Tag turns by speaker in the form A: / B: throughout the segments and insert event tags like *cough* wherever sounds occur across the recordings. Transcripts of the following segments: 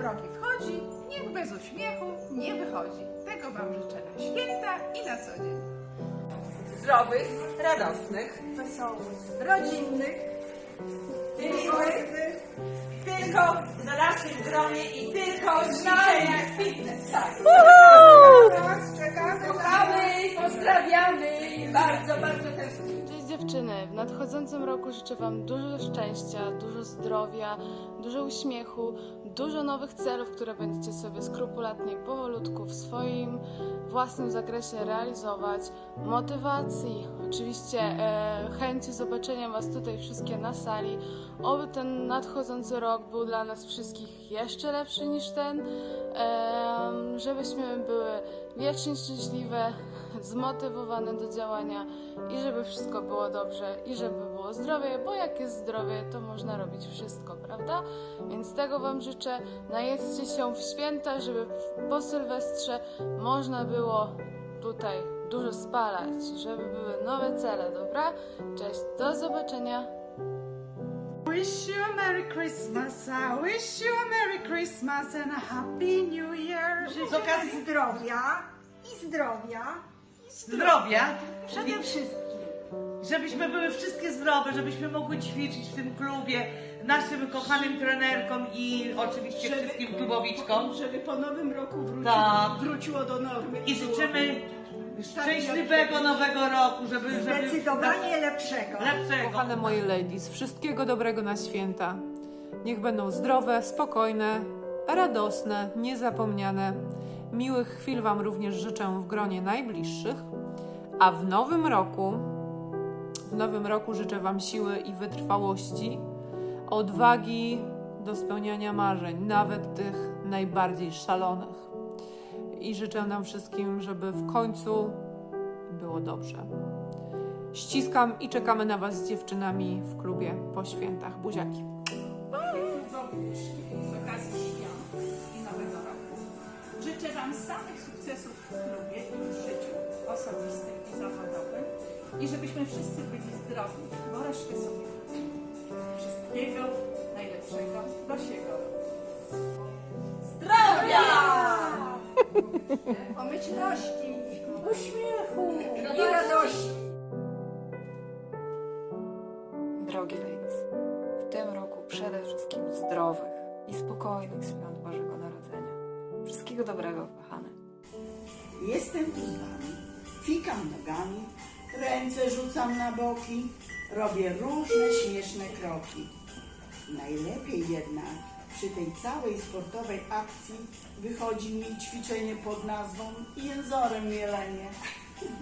A: progi wchodzi, niech bez uśmiechu nie wychodzi. Tego Wam życzę na święta i na co dzień.
B: zdrowych, radosnych,
A: Wesołych, rodzinnych,
B: miłych, tylko w naszym gronie i tylko w fitness.
C: Dziewczyny, w nadchodzącym roku życzę Wam dużo szczęścia, dużo zdrowia, dużo uśmiechu, dużo nowych celów, które będziecie sobie skrupulatnie powolutku w swoim własnym zakresie realizować, motywacji, oczywiście e, chęci zobaczenia Was tutaj wszystkie na sali, oby ten nadchodzący rok był dla nas wszystkich jeszcze lepszy niż ten, em, żebyśmy były wiecznie szczęśliwe, zmotywowane do działania i żeby wszystko było dobrze i żeby było zdrowie, bo jak jest zdrowie, to można robić wszystko, prawda? Więc tego Wam życzę. Najedzcie się w święta, żeby po Sylwestrze można było tutaj dużo spalać, żeby były nowe cele, dobra? Cześć, do zobaczenia.
A: Wish you a Merry Christmas, I wish you a Merry Christmas and a Happy New Year.
D: Z okazji zdrowia i zdrowia
E: zdrowia,
D: Przede wszystkim.
E: żebyśmy były wszystkie zdrowe, żebyśmy mogły ćwiczyć w tym klubie, naszym kochanym trenerkom i oczywiście wszystkim klubowiczkom.
D: Żeby po nowym roku wróciło,
E: Tak.
D: wróciło do normy.
E: I życzymy szczęśliwego nowego roku, żeby, żeby
D: Zdecydowanie lepszego.
E: lepszego.
F: Kochane moje ladies, wszystkiego dobrego na święta. Niech będą zdrowe, spokojne, radosne, niezapomniane. Miłych chwil Wam również życzę w gronie najbliższych. A w nowym roku, w nowym roku życzę Wam siły i wytrwałości, odwagi do spełniania marzeń, nawet tych najbardziej szalonych. I życzę nam wszystkim, żeby w końcu było dobrze. Ściskam i czekamy na Was z dziewczynami w klubie po świętach. Buziaki.
G: z Życzę Wam samych sukcesów w klubie i w życiu osobistym i zawodowym i żebyśmy wszyscy byli zdrowi, bo resztę sobie wszystkiego najlepszego do siego. Zdrowia! *laughs*
D: Pomyślności, uśmiechu i radości.
H: Drogie ladies, w tym roku przede wszystkim zdrowych i spokojnych świąt. Wszystkiego dobrego, kochane.
I: Jestem tu wami, fikam nogami, ręce rzucam na boki, robię różne śmieszne kroki. Najlepiej jednak przy tej całej sportowej akcji wychodzi mi ćwiczenie pod nazwą jęzorem mielenie.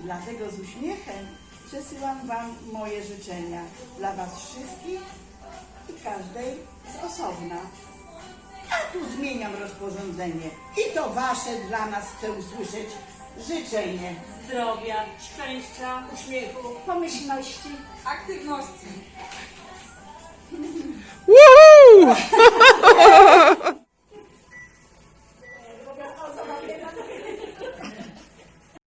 I: Dlatego z uśmiechem przesyłam Wam moje życzenia dla Was wszystkich i każdej z osobna. A tu zmieniam rozporządzenie. I to wasze dla nas chcę usłyszeć życzenie.
B: Zdrowia, szczęścia, uśmiechu,
D: Pomyślności.
B: aktywności.
F: Woohoo! *laughs*